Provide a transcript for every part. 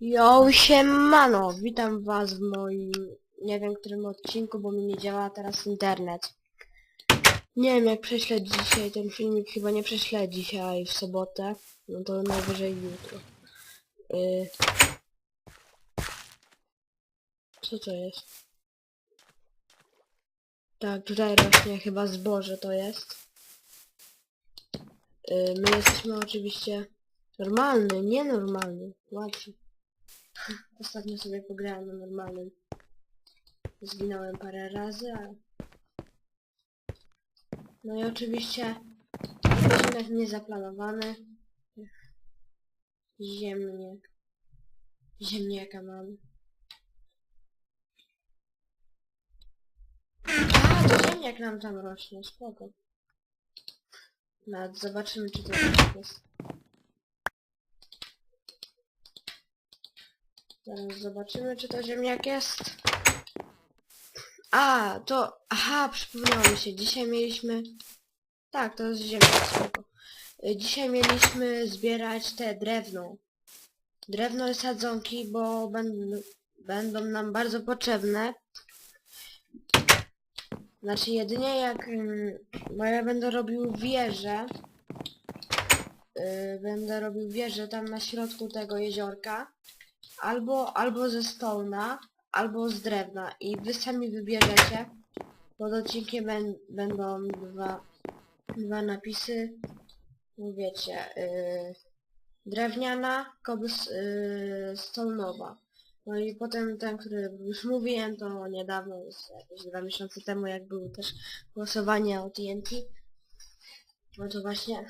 Yo, siemano! Witam was w moim, nie wiem którym odcinku, bo mi nie działa teraz internet. Nie wiem jak prześlę dzisiaj ten filmik, chyba nie prześlę dzisiaj w sobotę, no to najwyżej jutro. Y... Co to jest? Tak, tutaj rośnie chyba zboże to jest. Y, My jesteśmy oczywiście normalny, nienormalny, łatwy. Ostatnio sobie pograłem na normalnym. Zginąłem parę razy, ale... No i oczywiście odcinek niezaplanowany. Ziemniak. Ziemniaka mam. A, to ziemniak nam tam rośnie, spoko. Nawet zobaczymy, czy to tak jest. Zaraz zobaczymy, czy to ziemniak jest. A, to... Aha, przypomniało mi się. Dzisiaj mieliśmy... Tak, to jest ziemniak, spoko. Dzisiaj mieliśmy zbierać te drewno. Drewno i sadzonki, bo będą, będą nam bardzo potrzebne. Znaczy jedynie jak... mm, Bo ja będę robił wieżę. Y, Będę robił wieżę tam na środku tego jeziorka albo, albo ze stolna, albo z drewna i wy sami wybierzecie. Pod odcinkiem będą dwa, dwa napisy, no wiecie, yy, drewniana, kobys yy, stolnowa. No i potem ten, który już mówiłem, to niedawno, jakieś dwa miesiące temu, jak było też głosowanie o TNT. No to właśnie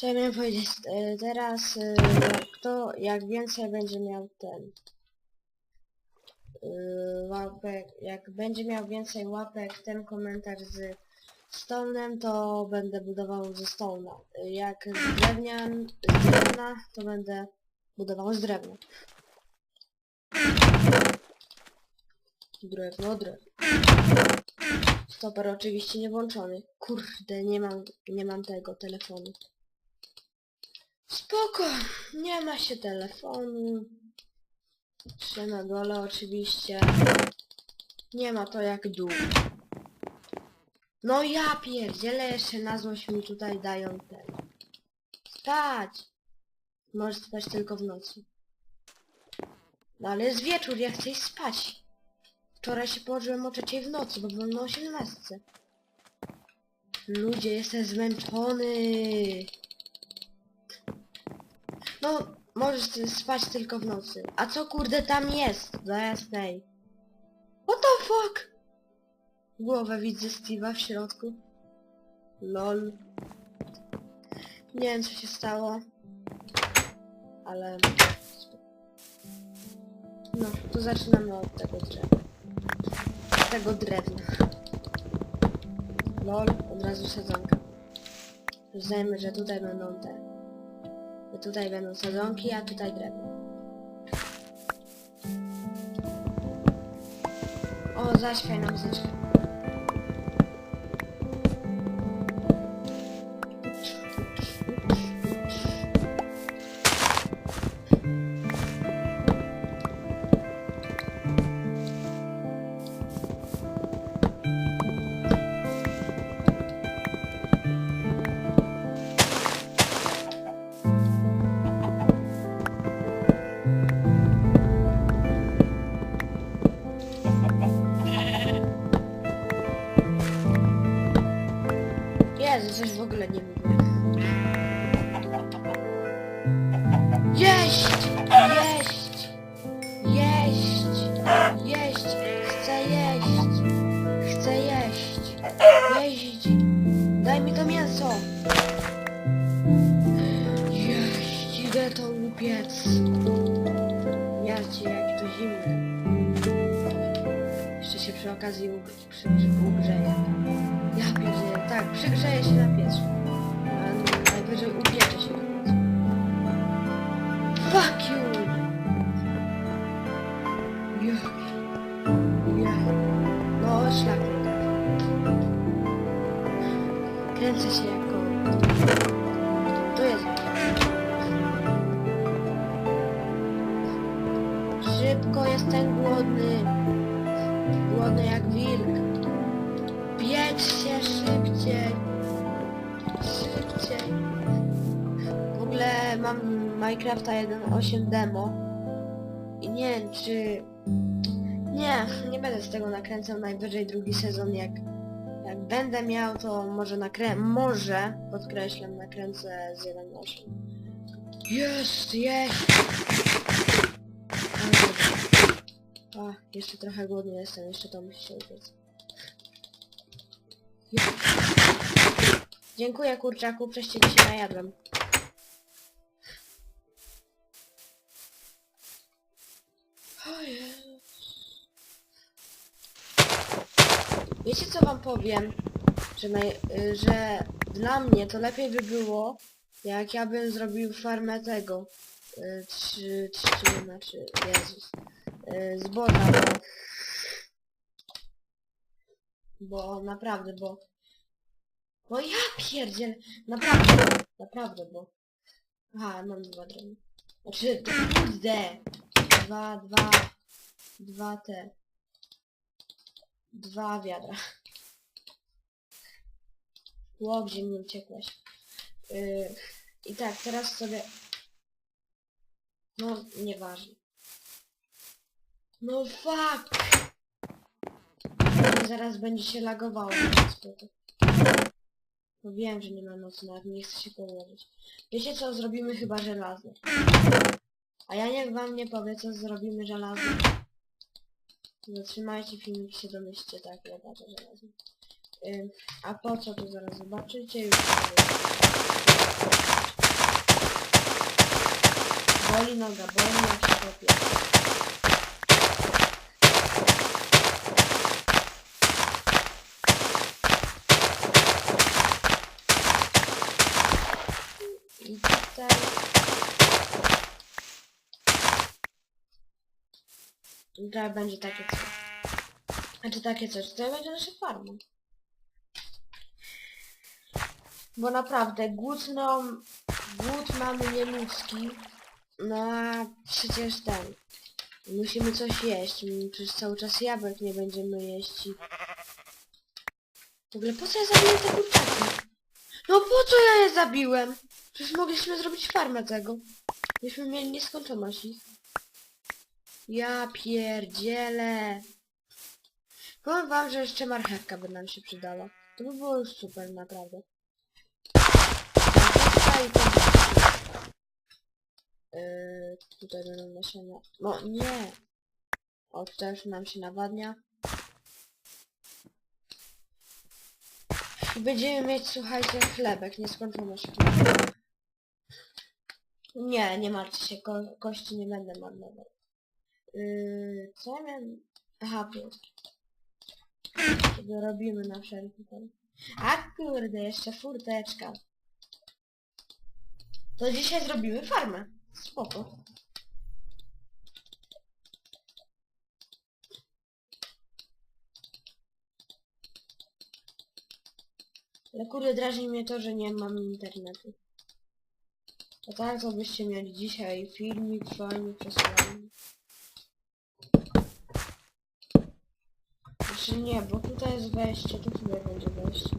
co ja miałem powiedzieć? E, Teraz e, kto, jak więcej będzie miał ten e, łapek, jak będzie miał więcej łapek ten komentarz z stonem, to będę budował ze stona. E, Jak z drewnian, z drewna, to będę budował z drewna. Drewno, drewno. Stoper oczywiście nie włączony. Kurde, nie mam, nie mam tego telefonu. Spoko, nie ma się telefonu. Trzy na dole oczywiście. Nie ma to jak dół. No ja pierdzielę, jeszcze na złość mi tutaj dają ten. Spać! Możesz spać tylko w nocy. No ale jest wieczór, ja chcę spać. Wczoraj się położyłem o trzeciej w nocy, bo byłem na 18. Ludzie, jestem zmęczony. No, możesz ty spać tylko w nocy. A co kurde tam jest? Do jasnej. What the fuck? Głowę widzę Steve'a w środku. Lol. Nie wiem co się stało. Ale... No, to zaczynamy od tego drzewa. Tego drewna. Lol, od razu sadzonka. Uznajmy, że tutaj będą te tutaj będą sadzonki, a tutaj drewno. O, zaśpiaj nam zyczkę. W ogóle nie mówię. Jeść! Jeść! Jeść! Jeść! Chcę jeść! Chcę jeść! Jeść! Daj mi to mięso! Jeść! Idę to upiec! Jacie, jak to zimne. Jeszcze się przy okazji ugrzeje. Ja pierdzielę, tak, przygrzeje się na piecu. Najwyżej upiecze się na piecu. Fuck you! Ja. Ja. No, szlak. Kręcę się jako... Minecrafta 1.8 demo. I nie wiem czy... Nie, nie będę z tego nakręcał najwyżej drugi sezon jak... Jak będę miał to może nakrę... Może, podkreślam, nakręcę z 1.8. Jest, jest! A, jeszcze trochę głodny jestem, jeszcze to musi się upiec. Dziękuję kurczaku, przecież ci się najadłem. Wiecie co wam powiem? Że, naj, y, że dla mnie to lepiej by było, jak ja bym zrobił farmę tego. y, Trzy, trzy, znaczy, Jezus. y, Zboża, bo... Bo naprawdę, bo... Bo ja pierdziel, naprawdę, naprawdę, bo... Aha, mam dwa drony. Znaczy, kurde! Dwa, dwa, dwa te... Dwa wiadra. Ło, gdzie mi uciekłaś. Yy, I tak, teraz sobie... No, nieważne. No fuck! Zaraz będzie się lagowało to. No wiem, że nie ma nocy, nawet nie chcę się położyć. Wiecie co, zrobimy chyba żelazne. A ja niech wam nie powie, co zrobimy żelazne. Zatrzymajcie filmik się domyślcie, tak, ja żelazne. Ym, a po co to zaraz zobaczycie już. Boli noga, boli jak się kopie. I tutaj... Tutaj będzie takie coś. Znaczy takie coś, tutaj będzie nasza farma. Bo naprawdę, głód no... Głód mamy nieludzki. No a przecież ten... Musimy coś jeść. Przecież cały czas jabłek nie będziemy jeść i... W ogóle po co ja zabiłem te kurczaki? No po co ja je zabiłem? Przecież mogliśmy zrobić farmę tego. Byśmy mieli nieskończoność ich. Ja pierdzielę. Powiem wam, że jeszcze marchewka by nam się przydała. To by było już super, naprawdę. Yy, tutaj będą nasiona. No nie! O, już nam się nawadnia. Będziemy mieć, słuchajcie, chlebek, nieskończoność chlebek. Nie, nie martwcie się, ko kości nie będę marnował. Yy, co ja miałem? Aha, pięć. Sobie robimy na wszelki wypadek. A kurde, jeszcze furteczka. To dzisiaj zrobimy farmę. Spoko. Ale kurde, drażni mnie to, że nie mam internetu. A tak, to byście mieli dzisiaj filmik fajny, przesłany. Znaczy nie, bo tutaj jest wejście, to tutaj będzie wejście.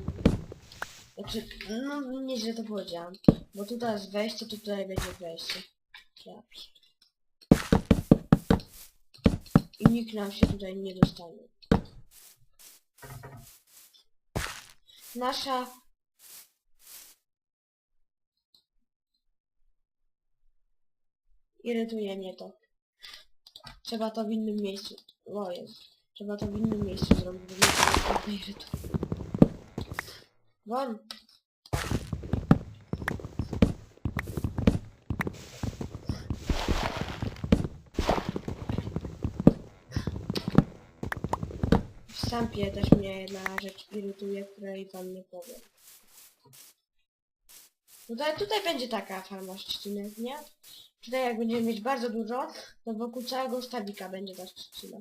Znaczy, no nieźle to powiedziałam. Bo tutaj jest wejście, to tutaj będzie wejście. Pier- I nikt nam się tutaj nie dostanie. Nasza... Irytuje mnie to. Trzeba to w innym miejscu. O. Trzeba to w innym miejscu zrobić, bo mnie to też mnie jedna rzecz irytuje, której wam nie powiem. Tutaj, tutaj będzie taka farma trzciny, nie? Tutaj jak będziemy mieć bardzo dużo, to wokół całego stawika będzie ta trzcina.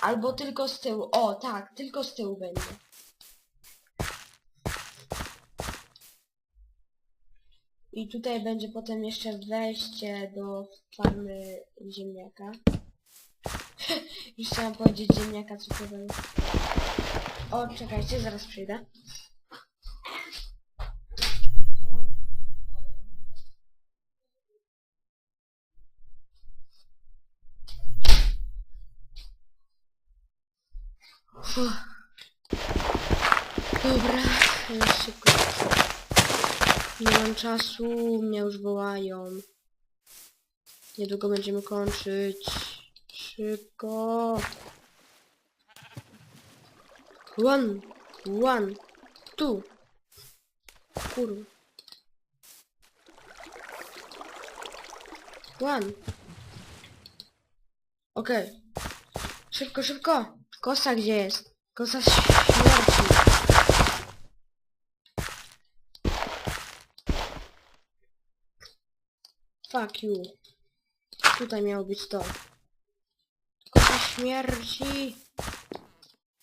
Albo tylko z tyłu. O, tak, tylko z tyłu będzie. I tutaj będzie potem jeszcze wejście do farmy ziemniaka. Już chciałam powiedzieć ziemniaka cukrowego. O, czekajcie, zaraz przyjdę. Dobra, już szybko. Nie mam czasu, mnie już wołają. Niedługo będziemy kończyć. Szybko. One, one, two. Kurwa. One. Okej. Szybko, szybko. Kosa gdzie jest? Kosa śmierci. Fuck you. Tutaj miało być to. Kosa śmierci.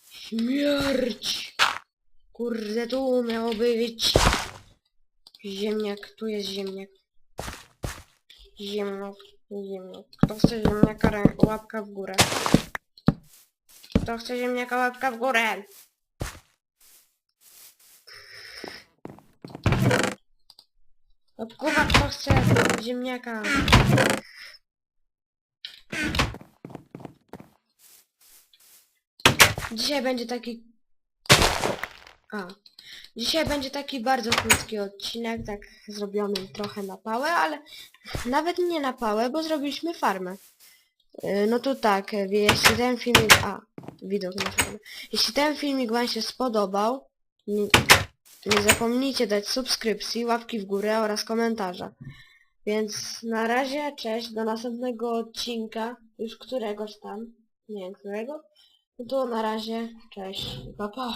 Śmierć! Kurde, tu miało być. Ziemniak, tu jest ziemniak. Ziemniak, ziemniak. Kto chce ziemniaka, łapka w górę. Kto chce ziemniaka, łapka w górę. No kurwa, kto chce ziemniaka? Dzisiaj będzie taki... A. Dzisiaj będzie taki bardzo krótki odcinek, tak zrobiony trochę na pałę, ale nawet nie na pałę, bo zrobiliśmy farmę. Yy, No to tak, yy, jeśli ten filmik... A, widok na farmę. Jeśli ten filmik wam się spodobał, nie, nie zapomnijcie dać subskrypcji, łapki w górę oraz komentarza. Więc na razie, cześć, do następnego odcinka, już któregoś tam, nie wiem którego. No to na razie, cześć, pa pa.